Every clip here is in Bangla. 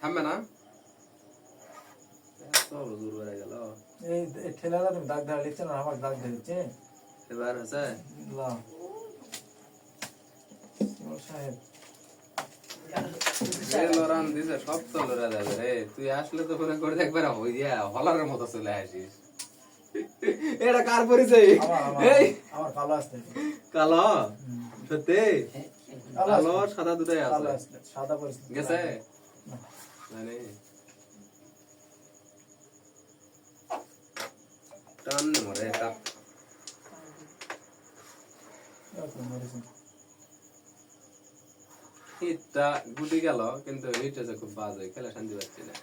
থামবে না এত হুজুর বেড়ে গেল এই এই ঠেলাটা তুমি দাগ ধরা লিখছে না আমার দাগ ধরেছে এবার হচ্ছে সাহেব যে লড়ান দিছে সব তো লড়া যাবে রে তুই আসলে তো মনে করে একবার হইয়া হলারের মতো চলে আসিস এটা কার পরিচয়? এই। আমার কালো আসতে কালো? সত্যি? কালো সাদা দুটাই আছে। সাদা পরিস্থিতি। গেছে? মানে টান মরে এটা। হিটটা গুটি গেল কিন্তু হিট হচ্ছে খুব বাজে খেলে শান্তি পাচ্ছি না।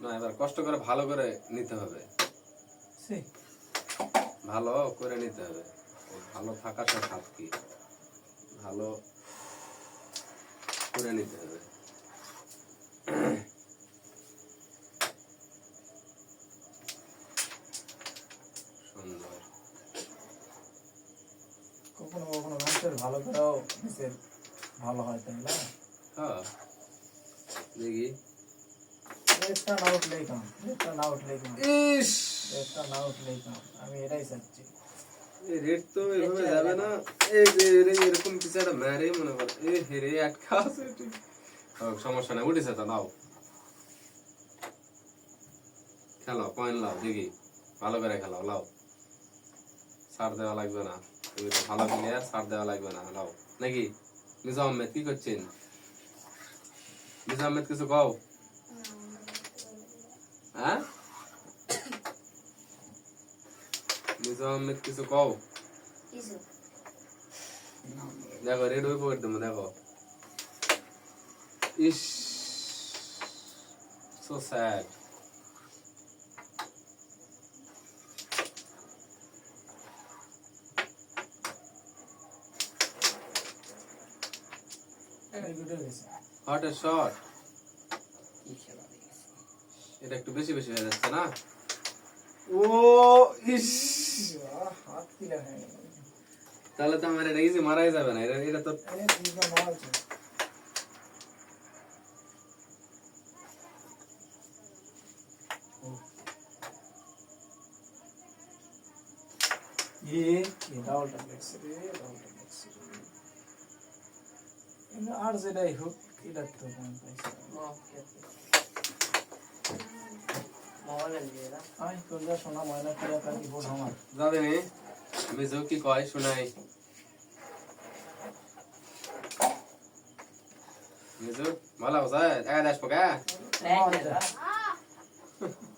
না এবার কষ্ট করে ভালো করে নিতে হবে। ভালো করে নিতে হবে। ভালো থাকার সাথে সাথ কি? ভালো করে নিতে হবে। সুন্দর। কখনো কখনো মানুষের ভালো করেও ভালো হয় তাই না? হ্যাঁ। দেখি। রেটটা না উঠলেই কাম রেটটা না উঠলেই কাম ইস রেটটা না উঠলেই কাম আমি এটাই চাচ্ছি এই রেট তো এভাবে যাবে না এই যে রে- এরকম কিছু একটা ম্যারে মনে কর এ হেরে আটকা আছে ঠিক হোক, সমস্যা নাই উঠেছে তো নাও খেলো পয়েন্ট লাও দেখি ভালো করে খেলাও লাও ছাড় দেওয়া লাগবে না তুমি তো ভালো প্লেয়ার ছাড় দেওয়া লাগবে না লাও নাকি মিজা আহমেদ কি করছেন মিজা আহমেদ কিছু কও হ্যাঁ মিজা আহমেদ কিছু কও দেখো রেড হয়ে পড়ে দেবো দেখো ইস সো স্যাড এই দুটো গেছে হট এ শট এটা একটু বেশি বেশি হয়ে যাচ্ছে না ও ইস আহ, হাত কিলা হয়ে গেল তাহলে তো আমার এটা ইজি মারাই যাবে না এটা এটা তো আরে তুমি তো মারছো এ এ ডাউলটা লেগছে রে ডাউলটা লেগছে রে এমনি আর যেটাই হোক এটা নি মিজু কি কয় শুনাই। মিজু ভালো আছে একা আসব কা আমার